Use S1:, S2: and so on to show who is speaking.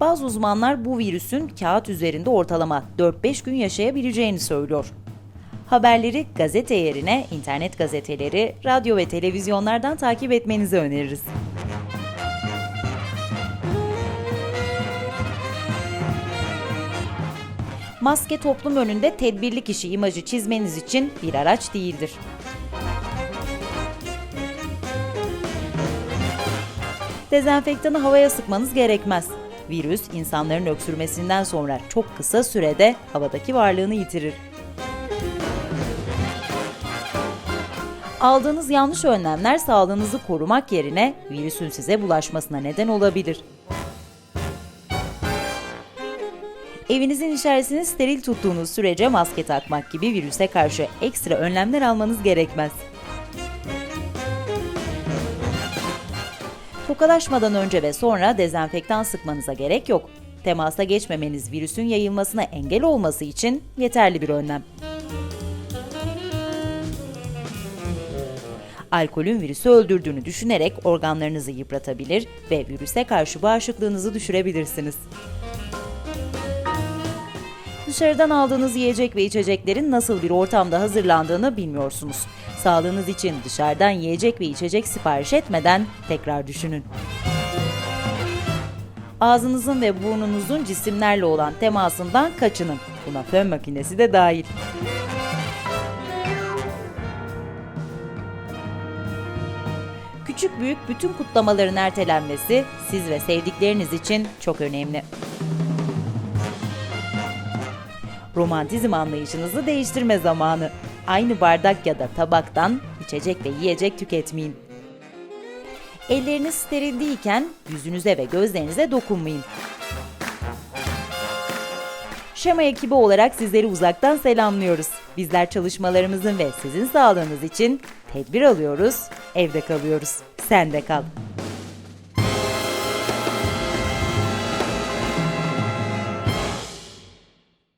S1: Bazı uzmanlar bu virüsün kağıt üzerinde ortalama 4-5 gün yaşayabileceğini söylüyor. Haberleri gazete yerine internet gazeteleri, radyo ve televizyonlardan takip etmenizi öneririz. Maske toplum önünde tedbirli kişi imajı çizmeniz için bir araç değildir. Dezenfektanı havaya sıkmanız gerekmez. Virüs insanların öksürmesinden sonra çok kısa sürede havadaki varlığını yitirir. Aldığınız yanlış önlemler sağlığınızı korumak yerine virüsün size bulaşmasına neden olabilir. Evinizin içerisini steril tuttuğunuz sürece maske takmak gibi virüse karşı ekstra önlemler almanız gerekmez. Tokalaşmadan önce ve sonra dezenfektan sıkmanıza gerek yok. Temasa geçmemeniz virüsün yayılmasına engel olması için yeterli bir önlem. Alkolün virüsü öldürdüğünü düşünerek organlarınızı yıpratabilir ve virüse karşı bağışıklığınızı düşürebilirsiniz. Dışarıdan aldığınız yiyecek ve içeceklerin nasıl bir ortamda hazırlandığını bilmiyorsunuz. Sağlığınız için dışarıdan yiyecek ve içecek sipariş etmeden tekrar düşünün. Ağzınızın ve burnunuzun cisimlerle olan temasından kaçının. Buna fön makinesi de dahil. Küçük büyük bütün kutlamaların ertelenmesi siz ve sevdikleriniz için çok önemli romantizm anlayışınızı değiştirme zamanı. Aynı bardak ya da tabaktan içecek ve yiyecek tüketmeyin. Elleriniz steril değilken yüzünüze ve gözlerinize dokunmayın. Şema ekibi olarak sizleri uzaktan selamlıyoruz. Bizler çalışmalarımızın ve sizin sağlığınız için tedbir alıyoruz, evde kalıyoruz. Sen de kal.